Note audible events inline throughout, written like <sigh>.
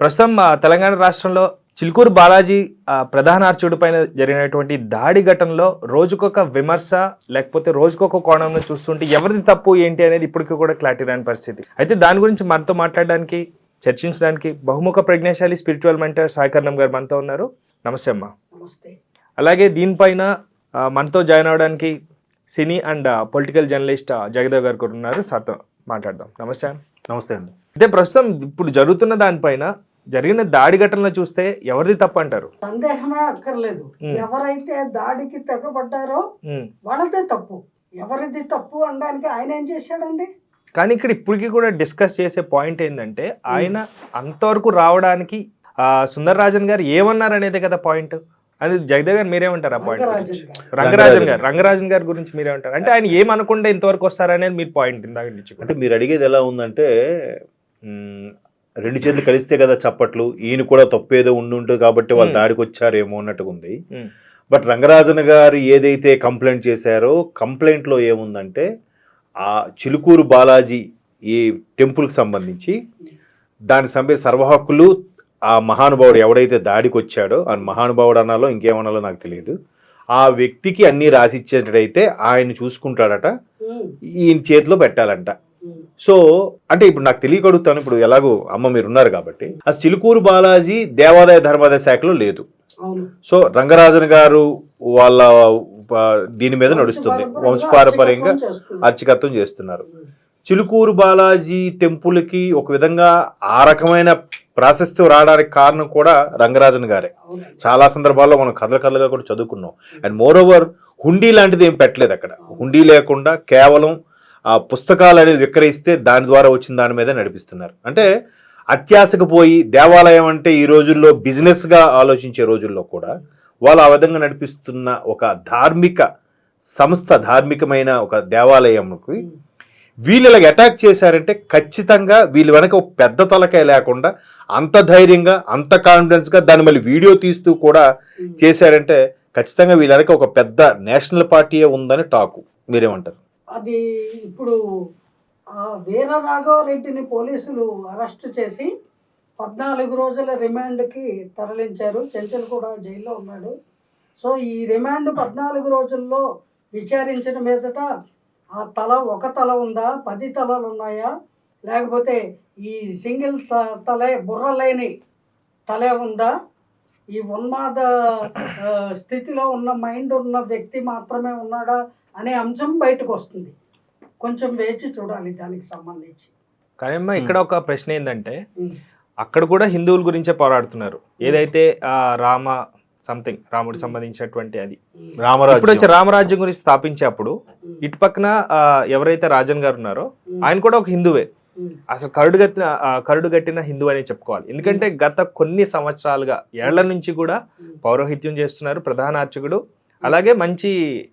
ప్రస్తుతం తెలంగాణ రాష్ట్రంలో చిలుకూరు బాలాజీ ప్రధాన అర్చకుడి పైన జరిగినటువంటి దాడి ఘటనలో రోజుకొక విమర్శ లేకపోతే రోజుకొక కోణంలో చూస్తుంటే ఎవరిది తప్పు ఏంటి అనేది ఇప్పటికీ కూడా క్లారిటీ రాని పరిస్థితి. అయితే దాని గురించి మనతో మాట్లాడడానికి చర్చించడానికి బహుముఖ ప్రజ్ఞాశాలి స్పిరిచువల్ మెంటర్ సాయికర్ణం గారు మనతో ఉన్నారు. నమస్తే అమ్మా. నమస్తే. అలాగే దీనిపైన మనతో జాయిన్ అవడానికి cine and political journalist Jagadev గారు కూడా ఉన్నారు. సార్తో మాట్లాడదాం. నమస్తే నమస్తే అండి. అయితే ప్రస్తుతం ఇప్పుడు జరుగుతున్న దానిపైన జరిగిన దాడి ఘటనలో చూస్తే ఎవరిది తప్పు అంటారు సందేహమే అక్కర్లేదు. ఎవరైతే దాడికి తెగబడ్డారో. వాళ్ళదే తప్పు. ఎవరిది తప్పు అనడానికి ఆయన ఏం చేశాడండి? కానీ ఇక్కడ ఇప్పటికీ కూడా డిస్కస్ చేసే పాయింట్ ఏంటంటే ఆయన అంతవరకు రావడానికి ఆ, సుందర్ రాజన్ గారు ఏమన్నారు అనేదే కదా పాయింట్? అది జగదేవ్ గారు మీరేమంటారు ఆ పాయింట్ రంగరాజన్ గారు. రంగరాజన్ గారు. రంగరాజన్ గారి. గురించి మీరేమంటారు? అంటే ఆయన ఏమనకుండా ఇంతవరకు వస్తారనేది మీరు పాయింట్ ఇందాక నుంచి. అంటే మీరు అడిగేది ఎలా ఉందంటే రెండు చేతులు కలిస్తే కదా చప్పట్లు. ఈయన కూడా తప్పేదో ఉండి ఉంటుంది కాబట్టి వాళ్ళు. దాడికి వచ్చారేమో అన్నట్టుగా ఉంది. బట్ రంగరాజన్ గారు ఏదైతే కంప్లైంట్ చేశారో కంప్లైంట్లో ఏముందంటే ఆ చిలుకూరు బాలాజీ ఈ టెంపుల్కి సంబంధించి దానికి సంబంధించి సర్వ హక్కులు ఆ మహానుభావుడు ఎవడైతే దాడికి వచ్చాడో ఆ మహానుభావుడు అనాలో ఇంకేమనాలో నాకు తెలియదు. ఆ వ్యక్తికి అన్నీ రాసిచ్చేటైతే ఆయన చూసుకుంటాడట ఈయన చేతిలో పెట్టాలంట. సో అంటే ఇప్పుడు నాకు తెలియక అడుగుతాను ఇప్పుడు ఎలాగో అమ్మ మీరు ఉన్నారు కాబట్టి. ఆ చిలుకూరు బాలాజీ దేవాదాయ ధర్మాదాయ శాఖలో లేదు. సో రంగరాజన్ గారు వాళ్ళ దీని మీద నడుస్తుంది. వంశపారపర్యంగా అర్చకత్వం చేస్తున్నారు. చిలుకూరు బాలాజీ టెంపుల్కి ఒక విధంగా ఆ రకమైన ప్రాశస్త్యం రావడానికి కారణం కూడా రంగరాజన్ గారే. చాలా సందర్భాల్లో మనం కథలు కథలుగా కూడా చదువుకున్నాం. అండ్ మోర్ ఓవర్ హుండీ లాంటిది ఏం పెట్టలేదు అక్కడ. హుండీ లేకుండా కేవలం ఆ పుస్తకాలు అనేది విక్రయిస్తే దాని ద్వారా వచ్చిన దాని మీద నడిపిస్తున్నారు. అంటే అత్యాశకు పోయి దేవాలయం అంటే ఈ రోజుల్లో బిజినెస్గా ఆలోచించే రోజుల్లో కూడా వాళ్ళు ఆ విధంగా నడిపిస్తున్న ఒక ధార్మిక సంస్థ ధార్మికమైన ఒక దేవాలయంకి వీళ్ళు ఇలాగ అటాక్ చేశారంటే ఖచ్చితంగా వీళ్ళు వెనక ఒక పెద్ద తలకాయ లేకుండా అంత ధైర్యంగా అంత కాన్ఫిడెన్స్గా దాన్ని మళ్ళీ వీడియో తీస్తూ కూడా చేశారంటే ఖచ్చితంగా వీళ్ళ వెనక ఒక పెద్ద నేషనల్ పార్టీయే ఉందని టాకు. మీరేమంటారు? అది ఇప్పుడు వీర రాఘవరెడ్డిని పోలీసులు అరెస్ట్ చేసి పద్నాలుగు రోజుల రిమాండ్కి తరలించారు. చెంచల్ కూడా జైల్లో ఉన్నాడు. సో ఈ రిమాండ్ పద్నాలుగు రోజుల్లో విచారించిన మీదట ఆ తల ఒక తల ఉందా? పది తలలు ఉన్నాయా? లేకపోతే ఈ సింగిల్ త- తలే బుర్ర లేని తలే ఉందా? ఈ ఉన్మాద స్థితిలో ఉన్న మైండ్ ఉన్న వ్యక్తి మాత్రమే ఉన్నాడా అనే అంశం బయటకు వస్తుంది కొంచెం వేచి చూడాలి దానికి సంబంధించి. కానీ అమ్మా ఇక్కడ ఒక ప్రశ్న ఏంటంటే. అక్కడ కూడా హిందువుల గురించే పోరాడుతున్నారు. ఏదైతే ఆ రామ సంథింగ్ రాముడు సంబంధించినటువంటి అది. ఇప్పుడు వచ్చి రామరాజు రామరాజ్యం గురించి స్థాపించేప్పుడు ఇటు పక్కన ఎవరైతే రాజన్ గారు ఉన్నారో ఆయన కూడా ఒక హిందువే. అసలు కరుడు గట్టిన ఆ, కరుడు గట్టిన హిందువు అని చెప్పుకోవాలి. ఎందుకంటే గత కొన్ని సంవత్సరాలుగా ఏళ్ళ నుంచి కూడా పౌరోహిత్యం చేస్తున్నారు ప్రధాన అర్చకుడు. అలాగే మంచి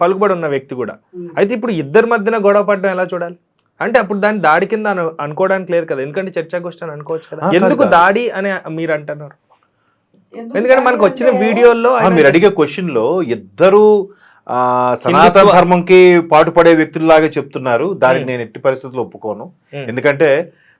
పలుకుబడి ఉన్న వ్యక్తి కూడా. అయితే ఇప్పుడు ఇద్దరి మధ్యన గొడవ పడడం ఎలా చూడాలి? అంటే అప్పుడు దాన్ని దాడి కింద అను- అనుకోవడానికి లేదు కదా. ఎందుకంటే చర్చాగోష్ఠి అని అనుకోవచ్చు కదా. ఎందుకు. దాడి అని మీరు అంటున్నారు? ఎందుకు ఎందుకంటే మనకు వచ్చిన ఆయన- మీరు అడిగే క్వశ్చన్లో ఇద్దరు సనాతన ధర్మంకి పాటుపడే వ్యక్తుల్లాగా చెప్తున్నారు దానికి. నేను ఎట్టి పరిస్థితుల్లో ఒప్పుకోను. ఎందుకంటే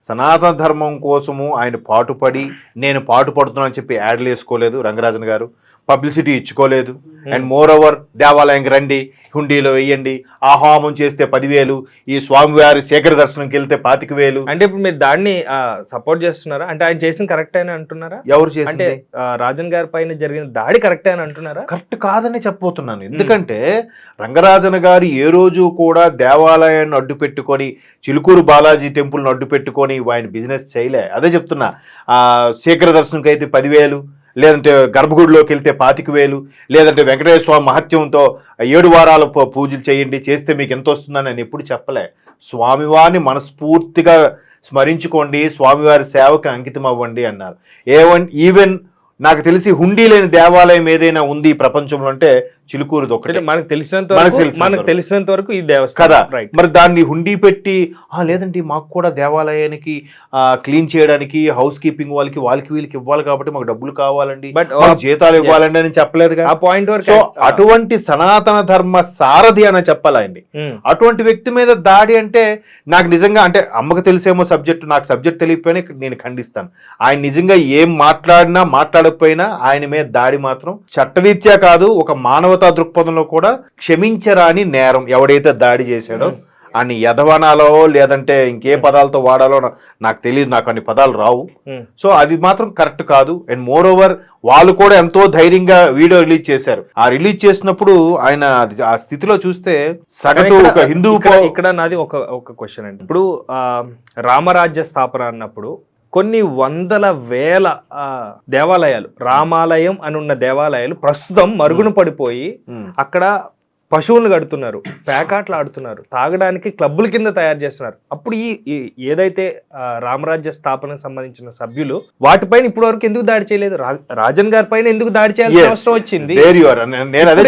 సనాతన ధర్మం కోసము ఆయన పాటుపడి నేను పాటుపడుతున్నాను అని చెప్పి యాడ్లు వేసుకోలేదు రంగరాజన్ గారు పబ్లిసిటీ ఇచ్చుకోలేదు. అండ్ మోర్ ఓవర్ దేవాలయంకి రండి హుండీలో వెయ్యండి ఆ హోమం చేస్తే పదివేలు ఈ స్వామివారి శేఖర దర్శనంకి వెళ్తే పాతిక వేలు. అంటే ఇప్పుడు మీరు దాన్ని సపోర్ట్ చేస్తున్నారా? అంటే ఆయన చేసిన కరెక్ట్ అని అంటున్నారా? ఎవరు అంటే చేసింది? ఆ, రాజన్ గారి పైన జరిగిన దాడి కరెక్ట్ అని అంటున్నారా? కరెక్ట్ కాదని చెప్పబోతున్నాను. ఎందుకంటే రంగరాజన్ గారు ఏ రోజు కూడా దేవాలయాన్ని అడ్డు పెట్టుకొని చిలుకూరు బాలాజీ టెంపుల్ని అడ్డు పెట్టుకొని ఆయన బిజినెస్ చేయలే. అదే చెప్తున్నా. ఆ శేఖర దర్శనంకి అయితే పదివేలు లేదంటే గర్భగుడిలోకి వెళ్తే పాతిక వేలు లేదంటే వెంకటేశ్వర స్వామి మహత్యంతో ఏడు వారాలు పూజలు చేయండి చేస్తే మీకు ఎంత వస్తుందని నేను ఎప్పుడు చెప్పలే. స్వామివారిని మనస్ఫూర్తిగా స్మరించుకోండి స్వామివారి సేవకి అంకితం అవ్వండి అన్నారు. ఏవన్ ఈవెన్ నాకు తెలిసి హుండీ లేని దేవాలయం ఏదైనా ఉంది ఈ ప్రపంచంలో అంటే చిలుకూరుది ఒకటి మనకు తెలిసినంత మనకు వరకు తెలిసినంత వరకు. ఈ కదా? దేవస్థానం రైట్ మరి దాన్ని హుండీ పెట్టి ఆ లేదండి మాకు కూడా దేవాలయానికి క్లీన్ చేయడానికి హౌస్ కీపింగ్ వాళ్ళకి వాళ్ళకి వీళ్ళకి ఇవ్వాలి కాబట్టి మాకు డబ్బులు కావాలండి. బట్ మాకు జీతాలు ఇవ్వాలండి అని చెప్పలేదుగా ఆ పాయింట్ వరకు సో అటువంటి సనాతన ధర్మ సారథి అని చెప్పాలండి ఉమ్, అటువంటి వ్యక్తి మీద దాడి అంటే నాకు నిజంగా అంటే అమ్మకు తెలిసేమో సబ్జెక్ట్ నాకు సబ్జెక్ట్ తెలియకపోయినా నేను ఖండిస్తాను. ఆయన నిజంగా ఏం మాట్లాడినా మాట్లాడకపోయినా ఆయన మీద దాడి మాత్రం చట్టరీత్యా కాదు ఒక మానవతా దృక్పథంలో కూడా క్షమించరాని నేరం ఎవడైతే దాడి చేశాడో అని యధవనాలో లేదంటే ఇంకే పదాలతో వాడాలో నాకు తెలియదు నాకు అన్ని పదాలు రావు. ఉమ్. సో అది మాత్రం కరెక్ట్ కాదు. అండ్ మోర్ ఓవర్ వాళ్ళు కూడా ఎంతో ధైర్యంగా వీడియో రిలీజ్ చేశారు. ఆ రిలీజ్ చేసినప్పుడు ఆయన ఆ స్థితిలో చూస్తే సగటు ఒక హిందూ ఇక్కడ- నాది ఒక ఒక క్వశ్చన్ అండి. ఇప్పుడు రామరాజ్య స్థాపన అన్నప్పుడు కొన్ని వందల వేల దేవాలయాలు రామాలయం అని ఉన్న దేవాలయాలు ప్రస్తుతం మరుగున పడిపోయి అక్కడ పశువులు కడుతున్నారు పేకాట్లు ఆడుతున్నారు తాగడానికి క్లబ్బుల కింద తయారు చేస్తున్నారు అప్పుడు ఈ ఏదైతే రామరాజ్య స్థాపనకు సంబంధించిన సభ్యులు వాటిపైన ఇప్పటి వరకు ఎందుకు దాడి చేయలేదు రాజన్ గారి పైన ఎందుకు దాడి చేయాల్సిన. అవసరం వచ్చింది నేను అదే.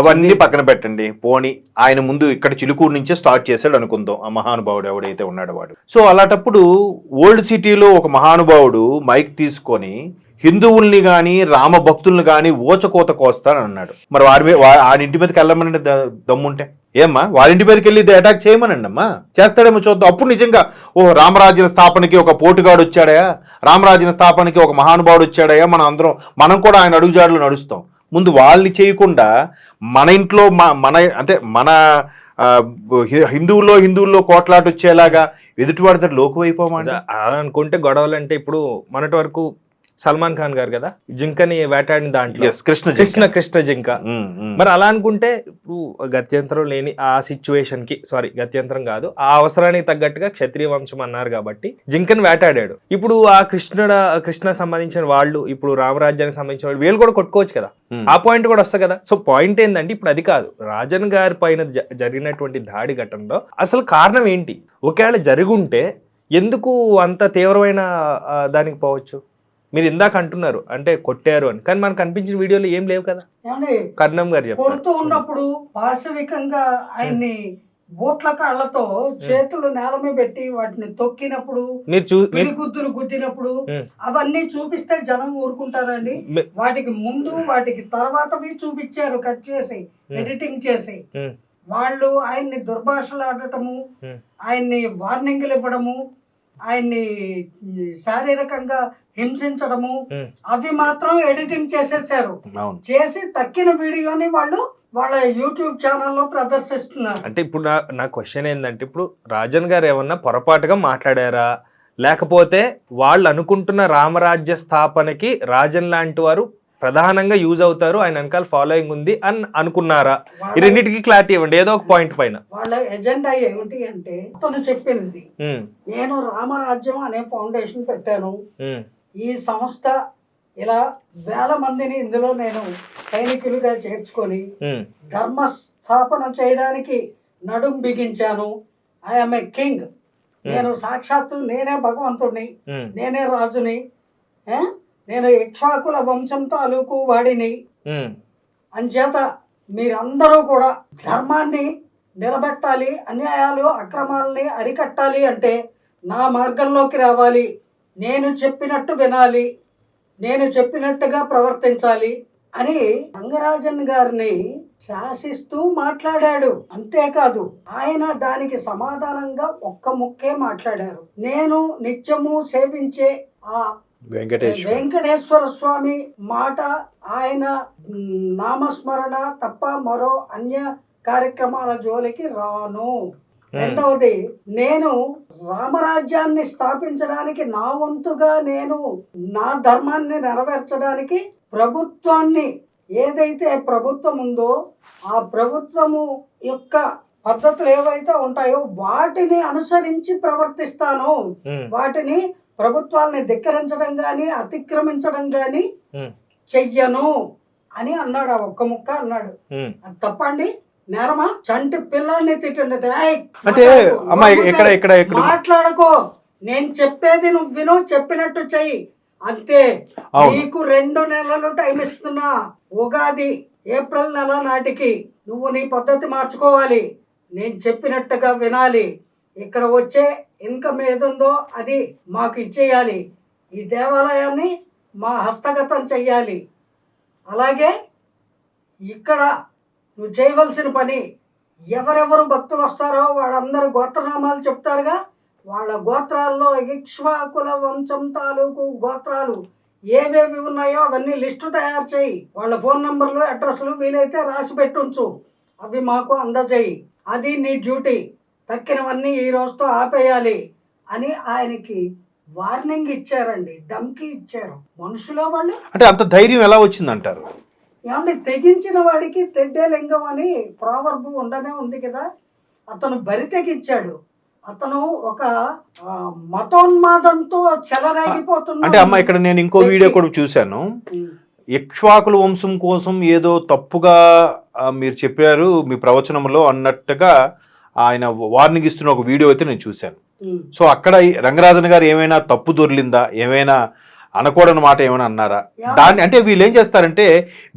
అవన్నీ? పక్కన పెట్టండి పోని ఆయన ముందు ఇక్కడ చిలుకూరు నుంచే స్టార్ట్ చేశాడు అనుకుందాం ఆ మహానుభావుడు ఎవడైతే ఉన్నాడో వాడు సో అలాంటప్పుడు ఓల్డ్ సిటీలో ఒక మహానుభావుడు మైక్ తీసుకొని హిందువుల్ని కానీ రామ భక్తుల్ని గాని ఓచకోత కోస్తానని అన్నాడు మరి వాడి మీద ఇంటి మీదకి వెళ్ళమని దమ్ముంటే. ఏమ్మా? వాళ్ళ ఇంటి మీదకి వెళ్ళి అటాక్ చేయమనండి అమ్మా చేస్తాడేమో చూద్దాం. అప్పుడు నిజంగా ఓ రామరాజ్యం స్థాపనకి ఒక పోటుగాడు వచ్చాడయా? రామరాజ్యం స్థాపనకి ఒక మహానుభావుడు వచ్చాడయా? మనం అందరం మనం కూడా ఆయన అడుగుజాడలు నడుస్తాం. ముందు వాళ్ళని చేయకుండా మన ఇంట్లో మన అంటే మన హిందువుల్లో హిందువుల్లో కోట్లాట వచ్చేలాగా ఎదుటివాడితో లోకువైపోమా అలా అనుకుంటే గొడవలు అంటే ఇప్పుడు మొన్నటి వరకు సల్మాన్ ఖాన్ గారు కదా? జింకని వేటాడిన దాంట్లో. కృష్ణ. కృష్ణ కృష్ణ జింక. మరి అలా అనుకుంటే ఇప్పుడు గత్యంతరం లేని ఆ సిచ్యువేషన్కి సారీ గత్యంతరం కాదు ఆ అవసరానికి తగ్గట్టుగా క్షత్రియ వంశం అన్నారు కాబట్టి జింకని వేటాడాడు. ఇప్పుడు ఆ కృష్ణుడ కృష్ణ సంబంధించిన వాళ్ళు ఇప్పుడు రామరాజ్యానికి సంబంధించిన వాళ్ళు వీళ్ళు కూడా కొట్టుకోవచ్చు కదా. ఆ పాయింట్ కూడా వస్తుంది కదా? సో పాయింట్ ఏంటంటే ఇప్పుడు అది కాదు. రాజన్ గారి పైన జరిగినటువంటి దాడి ఘటనలో అసలు కారణం ఏంటి? ఒకవేళ జరుగుంటే ఎందుకు అంత తీవ్రమైన దానికి పోవచ్చు? మీరు ఇందాక అంటున్నారు అంటే కొట్టారు అని. కానీ మనకు కనిపించిన వీడియోలో ఏం లేవు కదా? కర్ణం గారు చెప్పారు. కొడుతూ ఉన్నప్పుడు పాశవికంగా ఆయన్ని బోట్ల కాళ్ళతో చేతులు నేల మీద పెట్టి వాటిని తొక్కినప్పుడు పిడిగుద్దులు గుద్దినప్పుడు. అవన్నీ చూపిస్తే జనం ఊరుకుంటారండి. వాటికి ముందు వాటికి తర్వాతవి చూపించారు కట్ చేసి ఎడిటింగ్ చేసి. వాళ్ళు ఆయన్ని దుర్భాషలు ఆడటము ఆయన్ని వార్నింగ్లు ఇవ్వడము ఆయన్ని శారీరకంగా హింసించడము. అవి మాత్రం ఎడిటింగ్ చేసేసారు. అవును. చేసి తక్కిన వీడియోని వాళ్ళు వాళ్ళ యూట్యూబ్ ఛానల్లో ప్రదర్శిస్తున్నారు. అంటే ఇప్పుడు నా నా క్వశ్చన్ ఏంటంటే ఇప్పుడు రాజన్ గారు ఏమన్నా పొరపాటుగా మాట్లాడారా? లేకపోతే వాళ్ళు అనుకుంటున్న రామరాజ్య స్థాపనకి రాజన్ లాంటి వారు ప్రధానంగా యూజ్ అవుతారు. ఆయన వెనకాల ఫాలోయింగ్ ఉంది అని అనుకున్నారా? ఈ రెండింటికి క్లారిటీ ఇవ్వండి. ఏదో ఒక పాయింట్ పైన. వాళ్ళ ఎజెండా ఏమిటి అంటే తను చెప్పింది. నేను రామరాజ్యం అనే ఫౌండేషన్ పెట్టాను. ఈ సంస్థ ఇలా వేల మందిని ఇందులో నేను సైనికులుగా చేర్చుకొని ధర్మ స్థాపన చేయడానికి నడుం బిగించాను. ఐఎమ్ ఏ కింగ్ నేను సాక్షాత్తు నేనే భగవంతుడిని నేనే రాజుని? నేను ఇక్ష్వాకుల వంశం తాలూకు వాడిని. అంచేత మీరందరూ కూడా ధర్మాన్ని నిలబెట్టాలి అన్యాయాలు అక్రమాలని అరికట్టాలి అంటే నా మార్గంలోకి రావాలి. నేను చెప్పినట్టు వినాలి నేను చెప్పినట్టుగా ప్రవర్తించాలి అని రంగరాజన్ గారిని శాసిస్తూ మాట్లాడాడు. అంతేకాదు ఆయన దానికి సమాధానంగా ఒక్క ముక్కే మాట్లాడారు. నేను నిత్యము సేవించే ఆ వెంకటేశ్వర. వెంకటేశ్వర స్వామి మాట ఆయన నామస్మరణ తప్ప మరో అన్య కార్యక్రమాల జోలికి రాను. రెండవది నేను రామరాజ్యాన్ని స్థాపించడానికి నా వంతుగా నేను నా ధర్మాన్ని నెరవేర్చడానికి ప్రభుత్వాన్ని ఏదైతే ప్రభుత్వం ఉందో ఆ ప్రభుత్వము యొక్క పద్ధతులు ఏవైతే ఉంటాయో వాటిని అనుసరించి ప్రవర్తిస్తాను. వాటిని ప్రభుత్వాలని ధిక్కరించడం కానీ అతిక్రమించడం కానీ చెయ్యను అని అన్నాడు ఆ ఒక్క ముక్క అన్నాడు. అది తప్పండి. నేరమా? చంటి పిల్లాన్ని తిట్టండి. అంటే మాట్లాడకు. అమ్మ ఇక్కడ ఇక్కడ ఇక్కడ మాట్లాడకో. నేను చెప్పేది నువ్వు విను చెప్పినట్టు చెయ్యి. అంతే. నీకు రెండు నెలలు టైం ఇస్తున్నా. ఉగాది ఏప్రిల్ నెల నాటికి నువ్వు నీ పద్ధతి మార్చుకోవాలి. నేను చెప్పినట్టుగా వినాలి. ఇక్కడ వచ్చే ఇన్కమ్ ఏదుందో అది మాకు ఇచ్చేయాలి. ఈ దేవాలయాన్ని మా హస్తగతం చెయ్యాలి. అలాగే ఇక్కడ నువ్వు చేయవలసిన పని ఎవరెవరు భక్తులు వస్తారో వాళ్ళందరూ గోత్రనామాలు చెప్తారుగా. వాళ్ళ గోత్రాల్లో ఇక్ష్వాకుల వంశం తాలూకు గోత్రాలు ఏవేవి ఉన్నాయో అవన్నీ లిస్టు తయారు చేయి. వాళ్ళ ఫోన్ నంబర్లు అడ్రస్లు వీలైతే రాసి పెట్టుంచు. అవి మాకు అందజేయి. అది నీ డ్యూటీ. తక్కినవన్నీ ఈ రోజుతో ఆపేయాలి అని ఆయనకి వార్నింగ్ ఇచ్చారండి ధమ్కి ఇచ్చారు. మనుషులో వాళ్ళు అంటే అంత ధైర్యం ఎలా వచ్చిందంటారు? ఏమంటే తెగించిన వాడికి తెడ్డే లింగం అని ప్రావర్బు ఉండనే ఉంది కదా. అతను బరి తెగించాడు. అతను ఒక మతోన్మాదంతో చెలరేగిపోతున్నాడు అంటే అమ్మ ఇక్కడ నేను ఇంకో వీడియో కూడా చూశాను. ఇక్ష్వాకుల వంశం కోసం ఏదో తప్పుగా మీరు చెప్పారు మీ ప్రవచనంలో అన్నట్టుగా ఆయన వార్నింగ్ ఇస్తున్న ఒక వీడియో అయితే నేను చూశాను. సో అక్కడ రంగరాజన్ గారు ఏమైనా తప్పు దొర్లిందా? ఏమైనా అనకూడని మాట ఏమైనా అన్నారా? దాన్ని అంటే వీళ్ళు ఏం చేస్తారంటే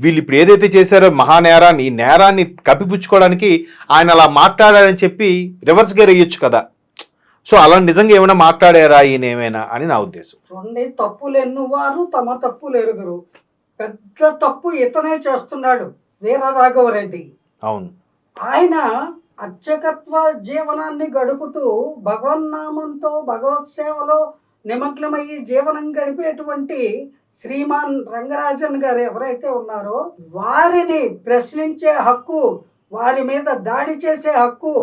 వీళ్ళు ఇప్పుడు ఏదైతే చేశారో మహానేరాన్ని ఈ నేరాన్ని కప్పిపుచ్చుకోవడానికి ఆయన అలా మాట్లాడారని చెప్పి రివర్స్ గేర్ వేయొచ్చు కదా. సో అలా నిజంగా ఏమైనా మాట్లాడారా ఈయన ఏమైనా అని నా ఉద్దేశం. చూడండి తప్పులు ఎన్నువారు తమ తప్పులు ఎరుగురు పెద్ద తప్పు ఇతనే చేస్తున్నాడు వీర రాఘవరెడ్డి అవును. ఆయన అర్చకత్వ జీవనాన్ని గడుపుతూ భగవన్నామంతో భగవత్ సేవలో నిమగ్నమయ్యి జీవనం గడిపేటువంటి శ్రీమాన్ రంగరాజన్ గారు ఎవరైతే ఉన్నారో వారిని ప్రశ్నించే హక్కు వారి మీద దాడి చేసే హక్కు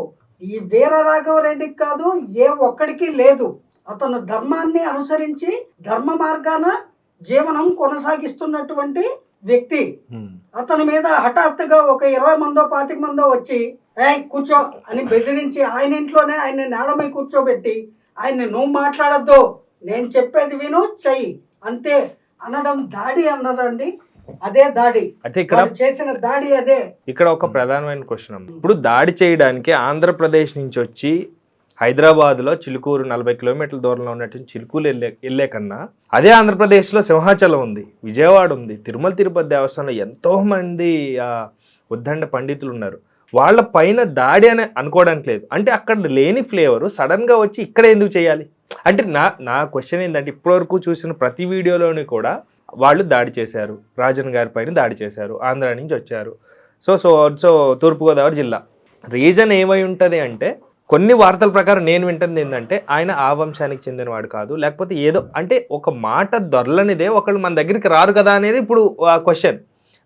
ఈ వీరరాఘవరెడ్డికి కాదు ఏ ఒక్కడికి లేదు. అతను ధర్మాన్ని అనుసరించి ధర్మ మార్గాన జీవనం కొనసాగిస్తున్నటువంటి వ్యక్తి. అతని మీద హఠాత్తుగా ఒక ఇరవై మందో పాతిక మందో వచ్చి ఏయ్ కూర్చో అని బెదిరించి ఆయన ఇంట్లోనే ఆయన నేల మీద కూర్చోబెట్టి ఆయన్ని నువ్వు మాట్లాడద్దు నేను చెప్పేది విను చెయ్యి. అంతే అనడం దాడి అన్నదండి అదే దాడి. అయితే ఇక్కడ చేసిన దాడి అదే. ఇక్కడ ఒక ప్రధానమైన క్వశ్చన్. ఇప్పుడు దాడి చేయడానికి ఆంధ్రప్రదేశ్ నుంచి వచ్చి హైదరాబాద్లో చిలుకూరు నలభై కిలోమీటర్ల దూరంలో ఉన్నటువంటి చిలుకూరు వెళ్ళే వెళ్ళే కన్నా అదే ఆంధ్రప్రదేశ్లో సింహాచలం ఉంది విజయవాడ ఉంది తిరుమల తిరుపతి దేవస్థానంలో ఎంతో మంది ఆ, ఉద్దండ పండితులు ఉన్నారు. వాళ్ళ పైన దాడి అని అనుకోవడానికి లేదు. అంటే అక్కడ లేని ఫ్లేవరు సడన్గా వచ్చి ఇక్కడ ఎందుకు చేయాలి? అంటే నా నా క్వశ్చన్ ఏంటంటే ఇప్పటివరకు చూసిన ప్రతి వీడియోలోని కూడా వాళ్ళు దాడి చేశారు. రాజన్ గారి పైన దాడి చేశారు. ఆంధ్ర నుంచి వచ్చారు. సో సో సో తూర్పుగోదావరి జిల్లా. రీజన్ ఏమై ఉంటుంది అంటే కొన్ని వార్తల ప్రకారం నేను వింటుంది ఏంటంటే ఆయన ఆ వంశానికి చెందినవాడు కాదు. లేకపోతే ఏదో అంటే ఒక మాట దొరలనిదే ఒకళ్ళు మన దగ్గరికి రారు కదా అనేది ఇప్పుడు క్వశ్చన్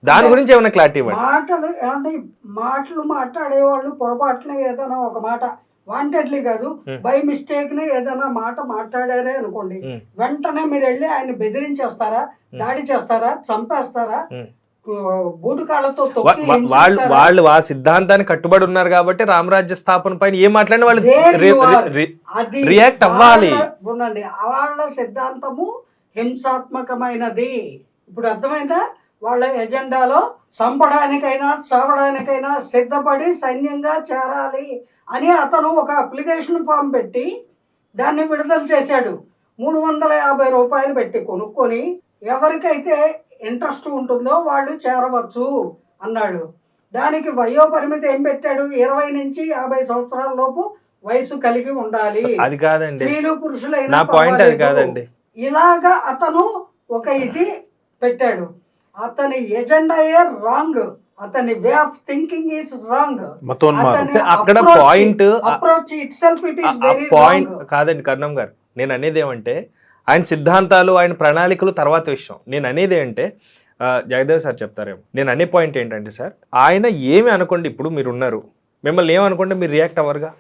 దాని గురించి ఏమైనా క్లారిటీ ఇవ్వండి. మాటలు అంటే మాటలు మాట్లాడేవాళ్ళు పొరపాటున ఏదైనా ఒక మాట వాంటెడ్లీ కాదు. బై మిస్టేక్ని ఏదైనా మాట మాట్లాడారే అనుకోండి. వెంటనే మీరు వెళ్ళి ఆయన బెదిరించేస్తారా దాడి చేస్తారా చంపేస్తారా? వాళ్ళు? వాళ్ళు ఆ సిద్ధాంతానికి కట్టుబడి ఉన్నారు కాబట్టి రామరాజ్య స్థాపన పైన ఏం మాట్లాడినా వాళ్ళు There రి- you రి- are. రి- అది react అవ్వాలి. ఉండండి వాళ్ళ సిద్ధాంతము హింసాత్మకమైనది ఇప్పుడు అర్థమైందా వాళ్ళ ఎజెండాలో చంపడానికైనా చావడానికైనా సిద్ధపడి సైన్యంగా చేరాలి అని అతను ఒక అప్లికేషన్ ఫామ్ పెట్టి దాన్ని విడుదల చేశాడు మూడు వందల యాభై రూపాయలు పెట్టి కొనుక్కొని ఎవరికైతే ఇంట్రెస్ట్ ఉంటుందో వాళ్ళు చేరవచ్చు అన్నాడు. దానికి వయో పరిమితి ఏం పెట్టాడు? ఇరవై నుంచి యాభై సంవత్సరాల లోపు వయసు కలిగి ఉండాలి. అది కాదండి. స్త్రీలు పురుషులైనా నా పాయింట్ అది. కాదండి. ఇలాగా అతను ఒక ఇది పెట్టాడు. అతని ఎజెండా రాంగ్? అతని way of thinking is wrong. అక్కడ point, approach itself it is point కాదండి కర్ణం గారు. నేను అనేది ఏమంటే ఆయన సిద్ధాంతాలు ఆయన ప్రణాళికలు తర్వాత విషయం. నేను అనేది ఏంటంటే జగదేవ్ సార్ చెప్తారేమో. నేను అనే పాయింట్ ఏంటంటే సార్ ఆయన ఏమి అనుకోండి ఇప్పుడు మీరు ఉన్నారు మిమ్మల్ని ఏమనుకుంటే మీరు రియాక్ట్ అవ్వరుగా.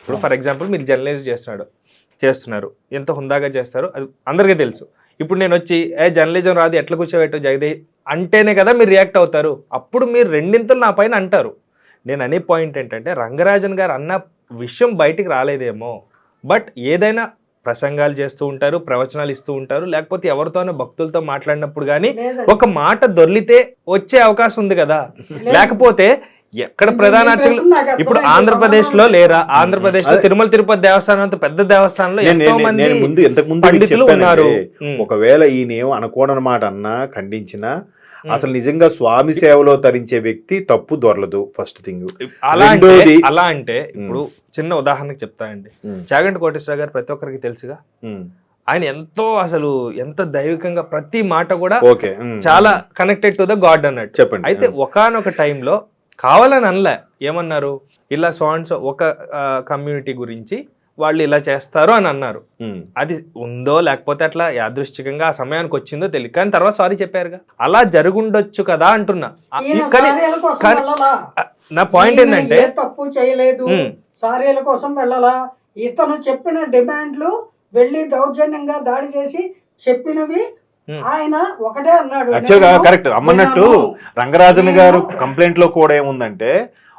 ఇప్పుడు ఫర్ ఎగ్జాంపుల్ మీరు జర్నలిస్ట్ చేస్తున్నాడు చేస్తున్నారు. ఎంత హుందాగా చేస్తారు అది అందరికీ తెలుసు. ఇప్పుడు నేను వచ్చి ఏ జర్నలిజం రాదు ఎట్లా కూర్చోబెట్టు జగదేవ్ అంటేనే కదా మీరు రియాక్ట్ అవుతారు. అప్పుడు మీరు రెండింతలు నా పైన అంటారు. నేను అనే పాయింట్ ఏంటంటే రంగరాజన్ గారు అన్న విషయం బయటికి రాలేదేమో. బట్ ఏదైనా ప్రసంగాలు చేస్తూ ఉంటారు ప్రవచనాలు ఇస్తూ ఉంటారు. లేకపోతే ఎవరితోనో భక్తులతో మాట్లాడినప్పుడు కానీ ఒక మాట దొర్లితే వచ్చే అవకాశం ఉంది కదా. లేకపోతే ఎక్కడ ప్రధాన అర్చకులు ఇప్పుడు ఆంధ్రప్రదేశ్లో లేరా? ఆంధ్రప్రదేశ్లో తిరుమల తిరుపతి దేవస్థానం అంత పెద్ద దేవస్థానంలో ఎంతో మంది. ఉన్నారు. ఒకవేళ ఈయన ఏం అనకూడని మాట అన్నా ఖండించినా అసలు నిజంగా స్వామి సేవలో తరించే వ్యక్తి తప్పు దొరలదు ఫస్ట్ థింగ్ అలా అంటే అలా అంటే ఇప్పుడు చిన్న ఉదాహరణకి చెప్తానండి. చాగంటి కోటేశ్వర గారు ప్రతి ఒక్కరికి తెలుసుగా? ఆయన ఎంతో అసలు ఎంత దైవికంగా ప్రతి మాట కూడా ఓకే చాలా కనెక్టెడ్ టు ద గాడ్ అన్నట్టు. చెప్పండి అయితే ఒకానొక టైంలో కావాలని అనలే. ఏమన్నారు? ఇలా సో అండ్ సో ఒక కమ్యూనిటీ గురించి వాళ్ళు ఇలా చేస్తారు అని అన్నారు. అది ఉందో లేకపోతే అట్లా యాదృష్టికంగా ఆ సమయానికి వచ్చిందో తెలియదు కానీ తర్వాత సారీ చెప్పారుగా అలా జరుగుండొచ్చు కదా అంటున్నా కానీ సారీల కోసం కానీ- వెళ్ళాలా ఆ, నా పాయింట్ ఏంటంటే తప్పు చేయలేదు. సారీల కోసం వెళ్ళాలా ఇతను చెప్పిన డిమాండ్లు వెళ్ళి దౌర్జన్యంగా దాడి చేసి చెప్పినవి. ఆయన ఒకటే అన్నాడు యాక్చువల్గా కరెక్ట్ అమ్మన్నట్టు. రంగరాజన్ గారు కంప్లైంట్లో కూడా ఏముందంటే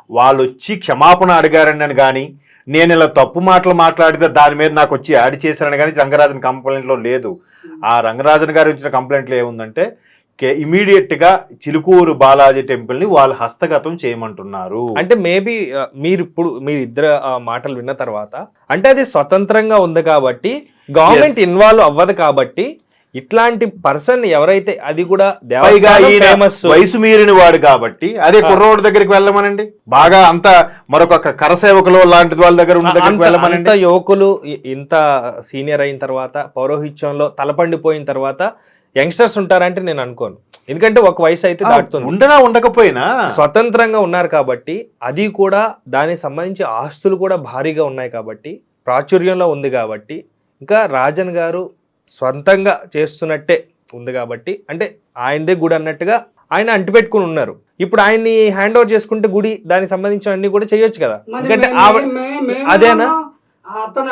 వాళ్ళు వచ్చి క్షమాపణ అడిగారని అని కానీ నేను ఇలా తప్పు మాటలు మాట్లాడితే దాని మీద నాకు వచ్చి యాడ్ చేశారని కానీ రంగరాజన్ కంప్లైంట్లో లేదు ఆ రంగరాజన్ గారు ఇచ్చిన కంప్లైంట్లో ఏముందంటే ఇమీడియట్గా చిలుకూరు బాలాజీ టెంపుల్ని వాళ్ళు హస్తగతం చేయమంటున్నారు అంటే మేబీ మీరు ఇప్పుడు మీరు ఇద్దరు మాటలు విన్న తర్వాత అంటే అది స్వతంత్రంగా ఉంది కాబట్టి గవర్నమెంట్. ఇన్వాల్వ్ అవ్వదు కాబట్టి ఇట్లాంటి పర్సన్ ఎవరైతే అది కూడా వయసు మీరిన వాడు కాబట్టి అదే కుర్రోడు దగ్గరికి వెళ్ళమనండి. బాగా అంత మరొక కరసేవకులు లాంటి వాళ్ళ దగ్గర వెళ్ళమనండి. యువకులు ఇంత సీనియర్ అయిన తర్వాత పౌరోహిత్యంలో తలపండిపోయిన తర్వాత యంగ్స్టర్స్ ఉంటారంటే నేను అనుకోను. ఎందుకంటే ఒక వయసు అయితే దాటుతుంది. ఉండనా ఉండకపోయినా? స్వతంత్రంగా ఉన్నారు కాబట్టి అది కూడా దానికి సంబంధించి ఆస్తులు కూడా భారీగా ఉన్నాయి కాబట్టి ప్రాచుర్యంలో ఉంది కాబట్టి ఇంకా రాజన్ గారు స్వంతంగా చేస్తున్నట్టే ఉంది కాబట్టి అంటే ఆయనదే గుడి అన్నట్టుగా ఆయన అంటిపెట్టుకుని ఉన్నారు ఇప్పుడు ఆయన్ని హ్యాండ్ ఓవర్ చేసుకుంటే గుడి దానికి సంబంధించిన అన్ని కూడా చేయొచ్చు కదా ఎందుకంటే అదేనా?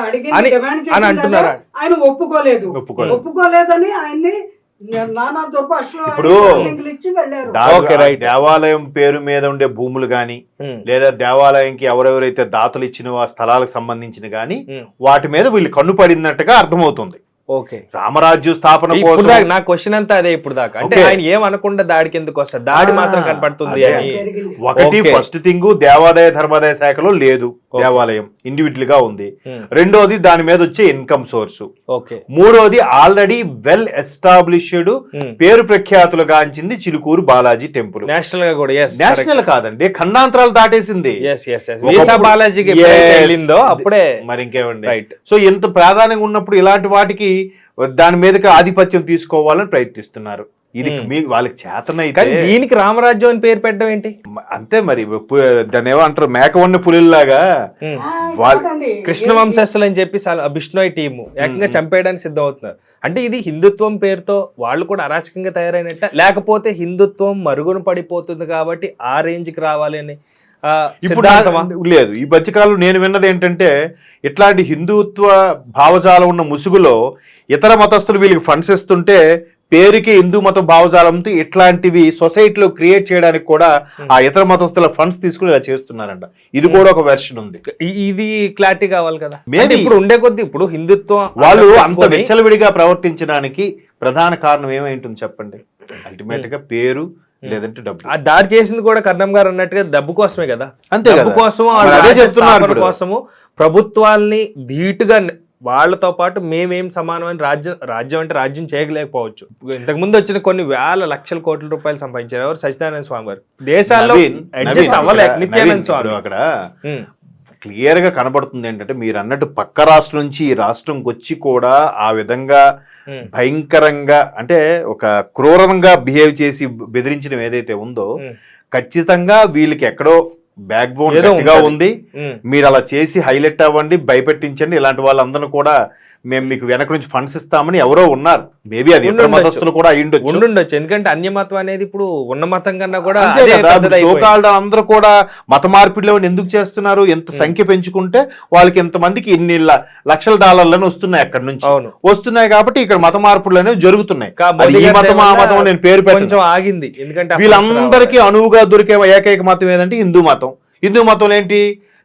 అడిగి అని- అంటున్నారా? ఆయన ఒప్పుకోలేదు ఒప్పుకోలేదు. ఒప్పుకోలేదని ఆయన్ని ఇప్పుడు. దేవాలయం పేరు మీద ఉండే భూములు గాని ఉమ్, లేదా దేవాలయంకి ఎవరెవరైతే దాతలు ఇచ్చిన ఆ స్థలాలకు సంబంధించిన గాని ఉమ్, వాటి మీద వీళ్ళు కన్ను పడినట్టుగా అర్థమవుతుంది ఓకే. రామరాజ్య స్థాపన కోసం నా క్వశ్చన్ అంతా అదే ఇప్పుడు దాకా. అంటే. ఆయన ఏం అనకుండా దాడికి ఎందుకు వస్తారు దాడి మాత్రం కనపడుతుంది. అని. ఒకటి. ఫస్ట్ థింగ్ దేవాదాయ ధర్మాదాయ శాఖలో లేదు. దేవాలయం ఇండివిజువల్గా ఉంది. రెండోది దాని మీద వచ్చే ఇన్కమ్ సోర్స్ ఓకే. మూడోది ఆల్రెడీ వెల్ ఎస్టాబ్లిష్డ్. పేరు ప్రఖ్యాతులు గాంచింది చిలుకూరు బాలాజీ టెంపుల్. నేషనల్గా కూడా ఎస్ నేషనల్ కాదండి ఖండాంతరాలు దాటేసింది. బాలాజీకి అప్పుడే. మరి ఇంకేమండి? రైట్ సో ఎంత ప్రాధాన్యంగా ఉన్నప్పుడు ఇలాంటి వాటికి దాని మీదకి ఆధిపత్యం తీసుకోవాలని ప్రయత్నిస్తున్నారు. ఇది Hmm. మీ వాళ్ళకి చేతనైతే కానీ దీనికి రామరాజ్యం అని పేరు పెట్టడం ఏంటి? అంతే మరి. దాన్ని ఏమో అంటారు పులిలాగా. ఆ, వాళ్ళ- కాదండి. కృష్ణ వంశస్థులు అని చెప్పి బిష్ణోయ్ టీము ఏకంగా చంపేయడానికి సిద్ధం అవుతున్నారు అంటే ఇది హిందుత్వం పేరుతో వాళ్ళు కూడా అరాచకంగా తయారైనట్ట. లేకపోతే హిందుత్వం మరుగున పడిపోతుంది కాబట్టి ఆ రేంజ్కి రావాలి అని ఇప్పుడు లేదు. ఈ మధ్యకాలం నేను విన్నది ఏంటంటే ఇట్లాంటి హిందుత్వ భావజాలం ఉన్న ముసుగులో ఇతర మతస్థులు వీళ్ళకి ఫండ్స్ ఇస్తుంటే పేరుకి హిందూ మత భావజాలంతో ఇట్లాంటివి సొసైటీలో క్రియేట్ చేయడానికి కూడా ఆ ఇతర మతస్థుల ఫండ్స్ తీసుకుని ఇలా చేస్తున్నారంట. ఇది కూడా ఒక వెర్షన్ ఉంది. ఇది క్లారిటీ కావాలి కదా. అంటే ఇప్పుడు ఉండే కొద్ది ఇప్పుడు హిందుత్వం వాళ్ళు అంత విచ్చలవిడిగా ప్రవర్తించడానికి ప్రధాన కారణం ఏమై ఉంటుంది చెప్పండి? అల్టిమేట్గా పేరు లేదంటే డబ్బు. ఆ దాడి చేసింది కూడా కర్ణం గారు అన్నట్టుగా డబ్బు కోసమే కదా. అంతే డబ్బు. కోసము. కోసము ప్రభుత్వాల్ని ధీటుగా వాళ్ళతో పాటు మేమేం సమానమైన రాజ్యం రాజ్యం అంటే రాజ్యం చేయలేకపోవచ్చు. ఇంతకు ముందు వచ్చిన కొన్ని వేల లక్షల కోట్ల రూపాయలు సంపాదించారు ఎవరు? సత్యనారాయణ స్వామి గారు. దేశాల్లో అడ్జస్ట్ అవ్వలేక నిత్యానంద స్వామి. అక్కడ ఉమ్, క్లియర్గా కనబడుతుంది ఏంటంటే మీరు అన్నట్టు పక్క రాష్ట్రం నుంచి ఈ రాష్ట్రంకి వచ్చి కూడా ఆ విధంగా భయంకరంగా అంటే ఒక క్రూరంగా బిహేవ్ చేసి బెదిరించడం ఏదైతే ఉందో ఖచ్చితంగా వీళ్ళకి ఎక్కడో బ్యాక్ బోన్. ఉంది. మీరు అలా చేసి హైలైట్ అవ్వండి భయపెట్టించండి ఇలాంటి వాళ్ళందరూ కూడా మేము మీకు వెనక నుంచి ఫండ్స్ ఇస్తామని ఎవరో ఉన్నారు. మేబీ అది ఇతర. మతస్థులు కూడా అయ్యుండొచ్చు. ఉండుండొచ్చు. ఎందుకంటే అన్య మతం అనేది ఇప్పుడు ఉన్న మతం కన్నా కూడా అందరూ కూడా మత మార్పిడిలో ఎందుకు చేస్తున్నారు? ఎంత సంఖ్య పెంచుకుంటే వాళ్ళకి ఇంతమందికి ఇన్ని లక్షల డాలర్లను వస్తున్నాయి అక్కడ నుంచి. వస్తున్నాయి కాబట్టి ఇక్కడ మత మార్పులు అనేవి జరుగుతున్నాయి. ఈ మతం ఆ మతం నేను పేరు కొంచెం ఆగింది. ఎందుకంటే వీళ్ళందరికీ అనువుగా దొరికే ఏకైక మతం ఏదంటే హిందూ మతం. హిందూ మతం ఏంటి?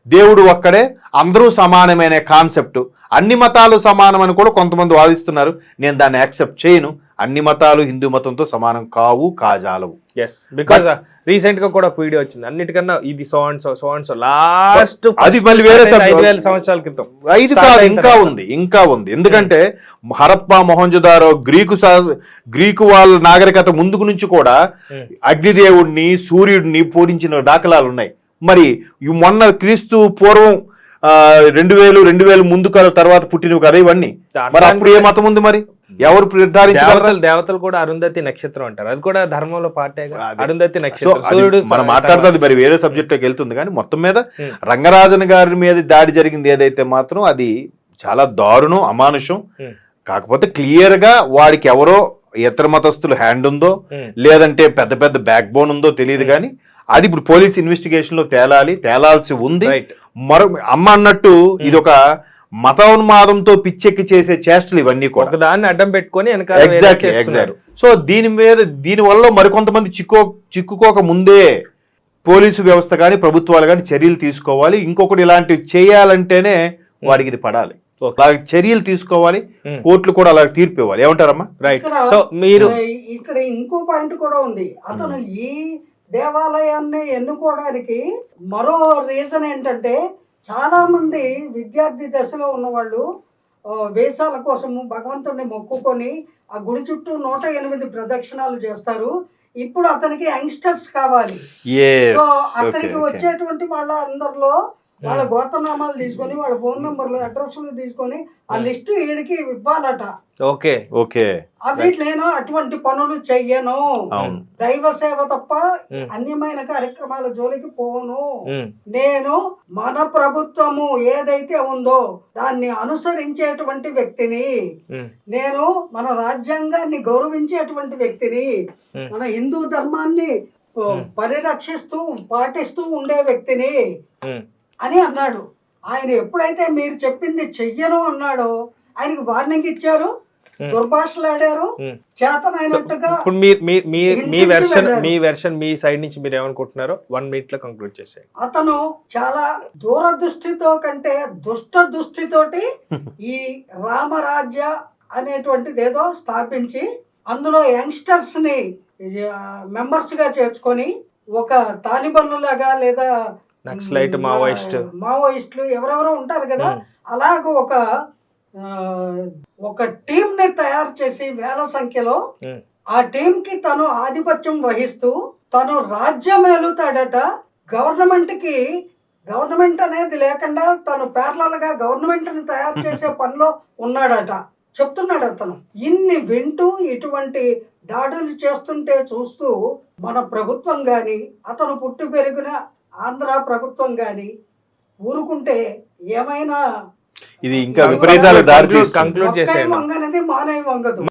దేవుడు ఒక్కడే అందరూ సమానమైన కాన్సెప్ట్ అన్ని మతాలు సమానం అని కూడా కొంతమంది వాదిస్తున్నారు. నేను దాన్ని యాక్సెప్ట్ చేయను. అన్ని మతాలు హిందూ మతంతో సమానం కావు కాజాలవు. ఎస్ బికాస్ రీసెంట్గా కూడా వీడియో వచ్చింది. అన్నిటికన్నా ఇది so and so so and so last అది మళ్ళీ వేరే. ఐదు సంవత్సరాల క్రితం. ఐదు కాదు ఇంకా. ఉంది ఇంకా ఉంది. ఎందుకంటే హరప్ప మొహంజదారో గ్రీకు గ్రీకు వాళ్ళ నాగరికత ముందుకు నుంచి కూడా Hmm. అగ్నిదేవుడిని సూర్యుడిని పూరించిన దాఖలాలు ఉన్నాయి. మరి మొన్న క్రీస్తు పూర్వం రెండు వేలు రెండు వేలు ముందు కాలం తర్వాత పుట్టినవి కదా ఇవన్నీ మరి అప్పుడు ఏ మతం ఉంది మరి? ఎవరు నిర్ధారించగలరు? దేవతలు కూడా అరుంధతి నక్షత్రం అంటారు. అది కూడా ధర్మంలో అదే. అరుంధతి నక్షత్రం. మనం మాట్లాడుతుంది మరి వేరే సబ్జెక్ట్లోకి వెళ్తుంది కానీ మొత్తం మీద. రంగరాజన్ గారి మీద దాడి జరిగింది ఏదైతే మాత్రం అది చాలా దారుణం అమానుషం. కాకపోతే క్లియర్గా వాడికి ఎవరో ఇతర మతస్థులు హ్యాండ్ ఉందో. లేదంటే పెద్ద పెద్ద బ్యాక్ బోన్ ఉందో తెలియదు కానీ అది ఇప్పుడు పోలీస్ ఇన్వెస్టిగేషన్లో తేలాలి తేలాల్సి ఉంది. మరో అమ్మ అన్నట్టు ఇది ఒక మతోన్మాదంతో పిచ్చెక్కి చేసే చేష్టలు ఇవన్నీ కూడా. దాన్ని అడ్డం పెట్టుకొని సో దీని మీద దీని వల్ల మరికొంతమంది చిక్కో చిక్కుకోక ముందే పోలీసు వ్యవస్థ కానీ ప్రభుత్వాలు కానీ చర్యలు తీసుకోవాలి. ఇంకొకటి ఇలాంటివి చేయాలంటేనే వాడికి ఇది పడాలి. అలా చర్యలు తీసుకోవాలి. కోర్టులు కూడా అలా తీర్పు ఇవ్వాలి ఏమంటారమ్మా రైట్ సో మీరు ఇక్కడ ఇంకో పాయింట్ కూడా ఉంది. అతను ఈ దేవాలయాన్ని ఎన్నుకోవడానికి మరో రీజన్ ఏంటంటే చాలా మంది విద్యార్థి దశలో ఉన్నవాళ్ళు వేషాల కోసము భగవంతుడిని మొక్కుకొని ఆ గుడి చుట్టూ నూట ఎనిమిది ప్రదక్షిణాలు చేస్తారు ఇప్పుడు అతనికి యంగ్స్టర్స్ కావాలి Yes. సో అక్కడికి. వచ్చేటువంటి వాళ్ళ అందరిలో వాళ్ళ గోత్రనామాలు తీసుకొని వాళ్ళ ఫోన్ నెంబర్లు అడ్రస్లు తీసుకొని ఆ లిస్టు వీడికి ఇవ్వాలట. ఓకే. ఓకే. అవి నేను అటువంటి పనులు చెయ్యను. దైవ సేవ తప్ప ఉమ్. అన్యమైన కార్యక్రమాల జోలికి పోను ఉమ్, నేను మన ప్రభుత్వము ఏదైతే ఉందో దాన్ని అనుసరించేటువంటి వ్యక్తిని ఉమ్, నేను మన రాజ్యాంగాన్ని గౌరవించేటువంటి వ్యక్తిని. మన హిందూ ధర్మాన్ని. పరిరక్షిస్తూ పాటిస్తూ ఉండే వ్యక్తిని. అని అన్నాడు ఆయన ఎప్పుడైతే మీరు చెప్పింది చెయ్యను అన్నాడో ఆయనకి వార్నింగ్ ఇచ్చారు. దుర్భాషలాడారు. చేతనైనట్టుగా ఇప్పుడు మీ వెర్షన్. మీ వెర్షన్ మీ సైడ్ నుంచి మీరు ఏమనుకుంటున్నారో వన్ మినిట్లో కంక్లూడ్ చేసేయండి అతను చాలా దూరదృష్టితో కంటే దుష్ట దృష్టితోటి ఈ రామరాజ్య అనేటువంటిది ఏదో స్థాపించి అందులో యంగ్స్టర్స్ని మెంబర్స్గా చేర్చుకొని ఒక తాలిబన్లు లాగా లేదా నక్సలైట్ మావోయిస్ట్ మావోయిస్టులు ఎవరెవరో ఉంటారు కదా అలాగ ఒక ఒక టీం ని తయారు చేసి వేల సంఖ్యలో ఆ టీం కి తను ఆధిపత్యం వహిస్తూ తను రాజ్యం ఏలుతాడట. గవర్నమెంట్కి గవర్నమెంట్ అనేది లేకుండా తను ప్యారలల్గా గవర్నమెంట్ని తయారు చేసే <laughs> పనిలో ఉన్నాడట. చెప్తున్నాడు అతను. ఇన్ని వింటూ ఇటువంటి దాడులు చేస్తుంటే చూస్తూ మన ప్రభుత్వం గాని అతను పుట్టి పెరిగిన ఆంధ్ర ప్రభుత్వం గాని ఊరుకుంటే ఏమైనా ఇది ఇంకా దారి మొక్కై చేసేయండి. వంగనది మానై వంగదు.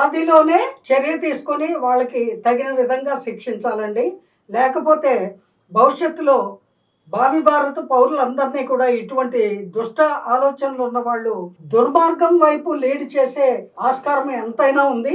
ఆదిలోనే చర్య తీసుకొని వాళ్ళకి తగిన విధంగా శిక్షించాలండి. లేకపోతే భవిష్యత్తులో భావి భారత పౌరులందరినీ కూడా ఇటువంటి దుష్ట ఆలోచనలు ఉన్న వాళ్ళు దుర్మార్గం వైపు లీడ్ చేసే ఆస్కారం ఎంతైనా ఉంది.